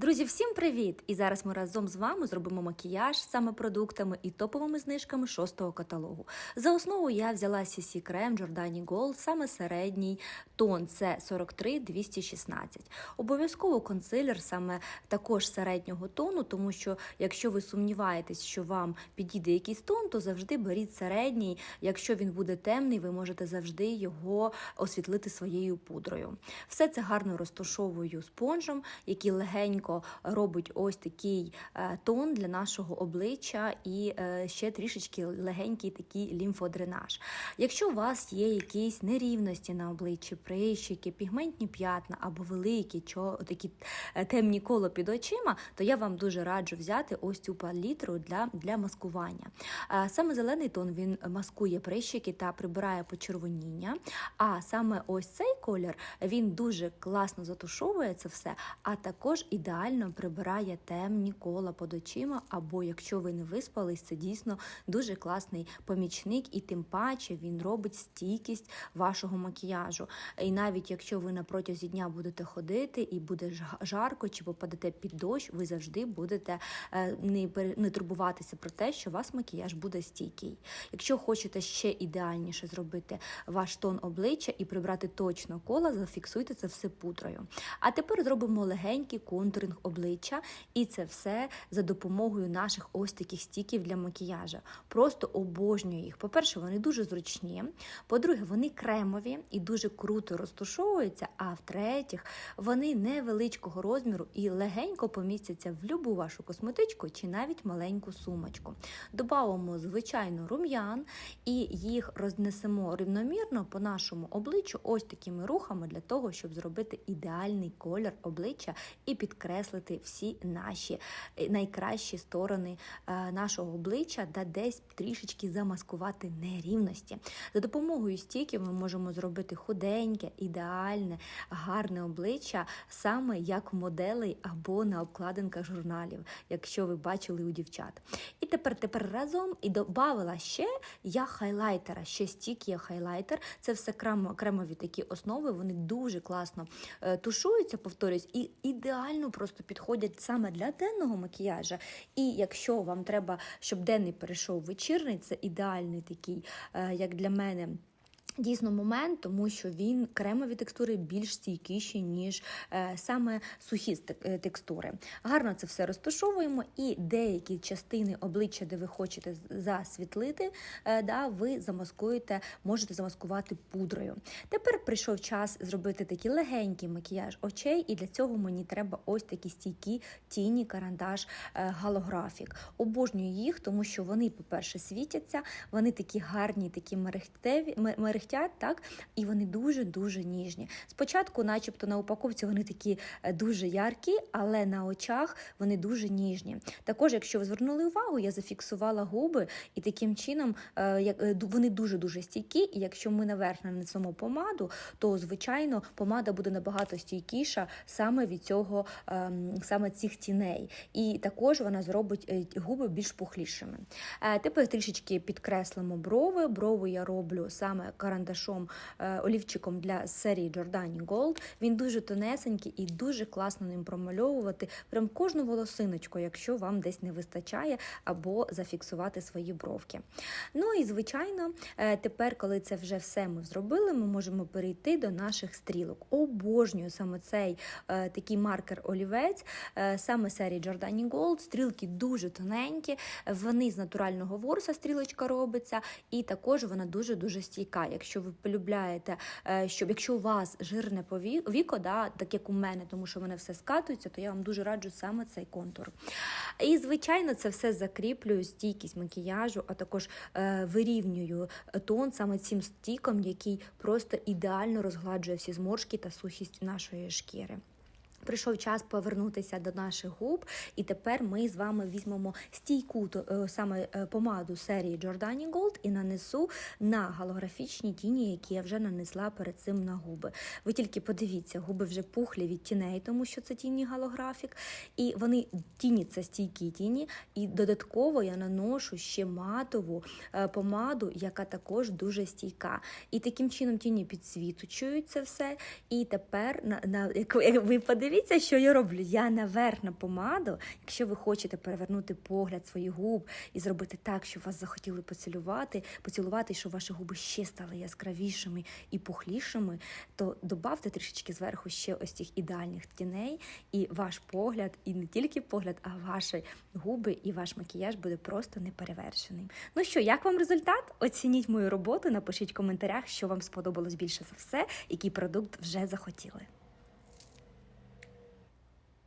Друзі, всім привіт! І зараз ми разом з вами зробимо макіяж саме продуктами і топовими знижками шостого каталогу. За основу я взяла CC крем Giordani Gold, саме середній тон це 43-216. Обов'язково консилер саме також середнього тону, тому що якщо ви сумніваєтесь, що вам підійде якийсь тон, то завжди беріть середній. Якщо він буде темний, ви можете завжди його освітлити своєю пудрою. Все це гарно розташовую спонжем, який легенько робить ось такий е, тон для нашого обличчя і е, ще трішечки легенький такий лімфодренаж. Якщо у вас є якісь нерівності на обличчі, прищики, пігментні п'ятна або великі, чо, такі е, темні коло під очима, то я вам дуже раджу взяти ось цю палітру для, для маскування. Саме зелений тон він маскує прищики та прибирає почервоніння. А саме ось цей колір він дуже класно затушовує це все, а також ідеально прибирає темні кола під очима. Або якщо ви не виспались, це дійсно дуже класний помічник, і тим паче він робить стійкість вашого макіяжу. І навіть якщо ви на протязі дня будете ходити і буде жарко чи попадете під дощ, ви завжди будете е, не, турбуватися про те, що вас макіяж буде стійкий. Якщо хочете ще ідеальніше зробити ваш тон обличчя і прибрати точно кола, зафіксуйте це все пудрою. А тепер зробимо легенький контуринг обличчя, і це все за допомогою наших ось таких стіків для макіяжу. Просто обожнюю їх. По-перше, вони дуже зручні. По-друге, вони кремові і дуже круто розташовуються. А в-третіх, вони невеличкого розміру і легенько помістяться в любу вашу косметичку чи навіть маленьку сумочку. Добавимо, звичайно, рум'ян і їх рознесемо рівномірно по нашому обличчю ось такими рухами для того, щоб зробити ідеальний колір обличчя і підкреслити всі наші е, найкращі сторони е, нашого обличчя та десь трішечки замаскувати нерівності. За допомогою стіків ми можемо зробити худеньке, ідеальне, гарне обличчя, саме як моделей або на обкладинках журналів, якщо ви бачили у дівчат. І тепер тепер разом і додавала ще я хайлайтера. Ще стік є хайлайтер. Це все кремові такі основи. Вони дуже класно е, тушуються, повторюсь, і ідеально просто підходять саме для денного макіяжа. І якщо вам треба, щоб денний перейшов вечірний, це ідеальний такий, е, як для мене. Дійсно, момент, тому що він кремові текстури більш стійкіші, ніж е, саме сухі е, текстури. Гарно це все розташовуємо, і деякі частини обличчя, де ви хочете засвітлити, е, да, ви замаскуєте, можете замаскувати пудрою. Тепер прийшов час зробити такий легенький макіяж очей, і для цього мені треба ось такі стійкі тіні, карандаш, е, галографік. Обожнюю їх, тому що вони, по-перше, світяться, вони такі гарні, такі мерехтеві, ме- мерехтять, так, і вони дуже-дуже ніжні. Спочатку, начебто, на упаковці вони такі е, дуже яркі, але на очах вони дуже ніжні. Також, якщо ви звернули увагу, я зафіксувала губи, і таким чином е, е, вони дуже-дуже стійкі. І якщо ми наверх нанесемо помаду, то звичайно помада буде набагато стійкіша саме від цього, ем, саме цих тіней. І також вона зробить губи більш пухлішими. Тепер трішечки підкреслимо брови. Брови я роблю саме карандашом е, олівчиком для серії Giordani Gold. Він дуже тонесенький і дуже класно ним промальовувати прям кожну волосиночку, якщо вам десь не вистачає, або зафіксувати свої бровки. Ну і звичайно, е, тепер, коли це вже все ми зробили, ми можемо перейти до наших стрілок. Обожнюю саме цей е, такий маркер олівець, саме серії Giordani Gold. Стрілки дуже тоненькі, вони з натурального ворса стрілочка робиться, і також вона дуже дуже стійка. Якщо ви полюбляєте, е, щоб якщо у вас жирне повіко, віко, да, так як у мене, тому що мене все скатується, то я вам дуже раджу саме цей контур. І звичайно, це все закріплюю стійкість макіяжу, а також е, вирівнюю тон саме цим стіком, який просто ідеально розгладжує всі зморшки та сухість нашої шкіри. Прийшов час повернутися до наших губ, і тепер ми з вами візьмемо стійку е, саме е, помаду серії Giordani Gold і нанесу на голографічні тіні, які я вже нанесла перед цим на губи. Ви тільки подивіться, губи вже пухлі від тіней, тому що це тіні голографік. І вони тіні це стійкі тіні. І додатково я наношу ще матову е, помаду, яка також дуже стійка. І таким чином тіні підсвітучують це все. І тепер на, на як ви подивіться, Подивіться, що я роблю. Я наверх на помаду. Якщо ви хочете перевернути погляд своїх губ і зробити так, щоб вас захотіли поцілувати, поцілувати, щоб ваші губи ще стали яскравішими і пухлішими, то добавте трішечки зверху ще ось цих ідеальних тіней, і ваш погляд, і не тільки погляд, а ваші губи і ваш макіяж буде просто неперевершеним. Ну що, як вам результат? Оцініть мою роботу, напишіть в коментарях, що вам сподобалось більше за все, який продукт вже захотіли.